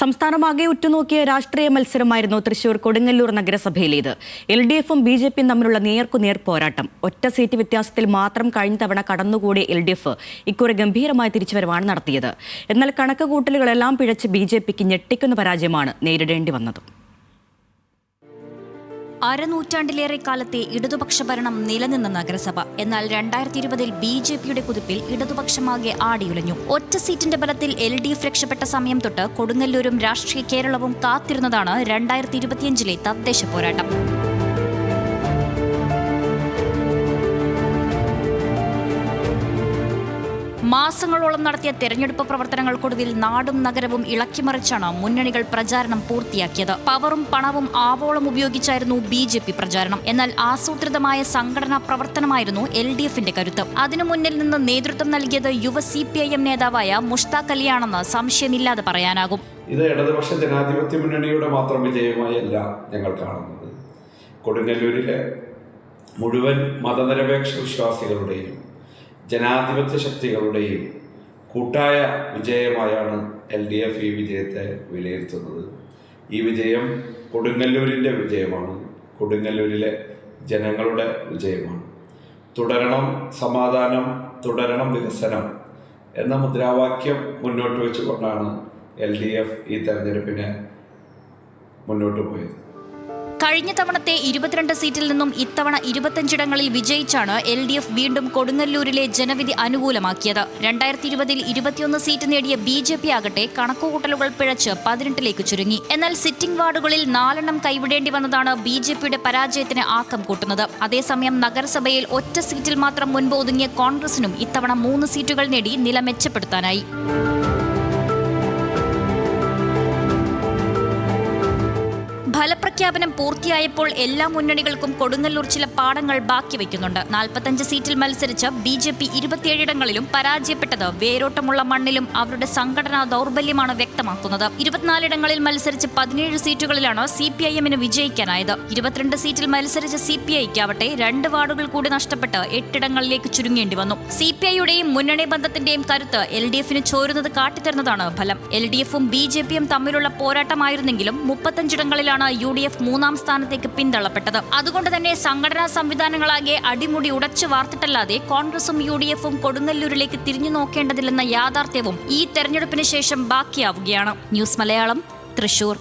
സംസ്ഥാനമാകെ ഉറ്റുനോക്കിയ രാഷ്ട്രീയ മത്സരമായിരുന്നു തൃശൂർ കൊടുങ്ങല്ലൂർ നഗരസഭയിലേത്. എൽ ഡി എഫും ബി ജെ പിയും തമ്മിലുള്ള നേർക്കുനേർ പോരാട്ടം. ഒറ്റ സീറ്റ് വ്യത്യാസത്തിൽ മാത്രം കഴിഞ്ഞ തവണ കടന്നുകൂടിയ എൽ ഡി എഫ് ഇക്കുറി ഗംഭീരമായ തിരിച്ചുവരവാണ് നടത്തിയത്. എന്നാൽ കണക്ക് കൂട്ടലുകളെല്ലാം പിഴച്ച് ബി ജെ പിക്ക് ഞെട്ടിക്കുന്ന പരാജയമാണ് നേരിടേണ്ടി വന്നത്. അരനൂറ്റാണ്ടിലേറെ കാലത്തെ ഇടതുപക്ഷ ഭരണം നിലനിന്ന നഗരസഭ. എന്നാൽ രണ്ടായിരത്തി ഇരുപതിൽ ബി ജെ പിയുടെ കുതിപ്പിൽ ഇടതുപക്ഷമാകെ ആടിയുലഞ്ഞു. ഒറ്റ സീറ്റിന്റെ ബലത്തിൽ എൽ ഡി എഫ് രക്ഷപ്പെട്ട സമയം തൊട്ട് കൊടുങ്ങല്ലൂരും രാഷ്ട്രീയ കേരളവും കാത്തിരുന്നതാണ് രണ്ടായിരത്തി ഇരുപത്തിയഞ്ചിലെ തദ്ദേശ പോരാട്ടം. മാസങ്ങളോളം നടത്തിയ തെരഞ്ഞെടുപ്പ് പ്രവർത്തനങ്ങൾക്കൊടുവിൽ നാടും നഗരവും ഇളക്കിമറിച്ചാണ് മുന്നണികൾ പ്രചാരണം പൂർത്തിയാക്കിയത്. പവറും പണവും ആവോളം ഉപയോഗിച്ചായിരുന്നു ബി ജെ പി പ്രചാരണം. എന്നാൽ ആസൂത്രിതമായ സംഘടനാ പ്രവർത്തനമായിരുന്നു എൽ ഡി എഫിന്റെ കരുത്ത്. അതിനു മുന്നിൽ നിന്ന് നേതൃത്വം നൽകിയത് യുവ സി പി ഐ എം നേതാവായ മുഷ്താഖ് അലിയാണെന്ന് സംശയമില്ലാതെ പറയാനാകും. ഇത് ഇടതുപക്ഷ ജനാധിപത്യ മുന്നണിയുടെ മാത്രം വിജയമായല്ല ഞങ്ങൾ കാണുന്നത്. കൊടുങ്ങല്ലൂരിലെ മുഴുവൻ മതനിരപേക്ഷ വിശ്വാസികളുടെയും ജനാധിപത്യ ശക്തികളുടെയും കൂട്ടായ വിജയമായാണ് എൽ ഡി എഫ് ഈ വിജയത്തെ വിലയിരുത്തുന്നത്. ഈ വിജയം കൊടുങ്ങല്ലൂരിന്റെ വിജയമാണ്. കൊടുങ്ങല്ലൂരിലെ ജനങ്ങളുടെ വിജയമാണ്. തുടരണം സമാധാനം തുടരണം വികസനം എന്ന മുദ്രാവാക്യം മുന്നോട്ട് വെച്ചുകൊണ്ടാണ് എൽ ഡി എഫ് ഈ തെരഞ്ഞെടുപ്പിനെ മുന്നോട്ട് പോയത്. കഴിഞ്ഞ തവണത്തെ ഇരുപത്തിരണ്ട് സീറ്റിൽ നിന്നും ഇത്തവണ ഇരുപത്തഞ്ചിടങ്ങളിൽ വിജയിച്ചാണ് എൽ ഡി എഫ് വീണ്ടും കൊടുങ്ങല്ലൂരിലെ ജനവിധി അനുകൂലമാക്കിയത്. രണ്ടായിരത്തി ഇരുപതിൽ ഇരുപത്തിയൊന്ന് സീറ്റ് നേടിയ ബി ജെ പി ആകട്ടെ കണക്കുകൂട്ടലുകൾ പിഴച്ച് പതിനെട്ടിലേക്ക് ചുരുങ്ങി. എന്നാൽ സിറ്റിംഗ് വാർഡുകളിൽ നാലെണ്ണം കൈവിടേണ്ടി വന്നതാണ് ബി ജെ പിയുടെ പരാജയത്തിന് ആക്കം കൂട്ടുന്നത്. അതേസമയം നഗരസഭയിൽ ഒറ്റ സീറ്റിൽ മാത്രം മുൻപ് ഒതുങ്ങിയ കോൺഗ്രസിനും ഇത്തവണ മൂന്ന് സീറ്റുകൾ നേടി നില മെച്ചപ്പെടുത്താനായി. ഫലപ്രഖ്യാപനം പൂർത്തിയായപ്പോൾ എല്ലാ മുന്നണികൾക്കും കൊടുങ്ങല്ലൂർ ചില പാഠങ്ങൾ ബാക്കി വയ്ക്കുന്നുണ്ട് നാൽപ്പത്തഞ്ച് സീറ്റിൽ മത്സരിച്ച ബി ജെ പി ഇരുപത്തിയേഴിടങ്ങളിലും പരാജയപ്പെട്ടത് വേരോട്ടമുള്ള മണ്ണിലും അവരുടെ സംഘടനാ ദൗർബല്യമാണ് വ്യക്തമാക്കുന്നത്. ഇരുപത്തിനാലിടങ്ങളിൽ മത്സരിച്ച് പതിനേഴ് സീറ്റുകളിലാണ് സി പി ഐ എമ്മിന് വിജയിക്കാനായത്. ഇരുപത്തിരണ്ട് സീറ്റിൽ മത്സരിച്ച സി പി ഐക്കാവട്ടെ രണ്ട് വാർഡുകൾ കൂടി നഷ്ടപ്പെട്ട് എട്ടിടങ്ങളിലേക്ക് ചുരുങ്ങേണ്ടി വന്നു. സി പി ഐയുടെയും മുന്നണി ബന്ധത്തിന്റെയും കരുത്ത് എൽ ഡി എഫിന് ചോരുന്നത് കാട്ടിത്തരുന്നതാണ് ഫലം. എൽ ഡി എഫും ബി ജെ പിയും തമ്മിലുള്ള പോരാട്ടമായിരുന്നെങ്കിലും മുപ്പത്തഞ്ചിടങ്ങളിലാണ് യു ഡി എഫ് മൂന്നാം സ്ഥാനത്തേക്ക് പിന്തള്ളപ്പെട്ടത്. അതുകൊണ്ട് തന്നെ സംഘടനാ സംവിധാനങ്ങളാകെ അടിമുടി ഉടച്ചു വാർത്തിട്ടല്ലാതെ കോൺഗ്രസും യു ഡി എഫും കൊടുങ്ങല്ലൂരിലേക്ക് തിരിഞ്ഞു നോക്കേണ്ടതില്ലെന്ന യാഥാർത്ഥ്യവും ഈ തെരഞ്ഞെടുപ്പിന് ശേഷം ബാക്കിയാവുകയാണ്. ന്യൂസ് മലയാളം തൃശൂർ.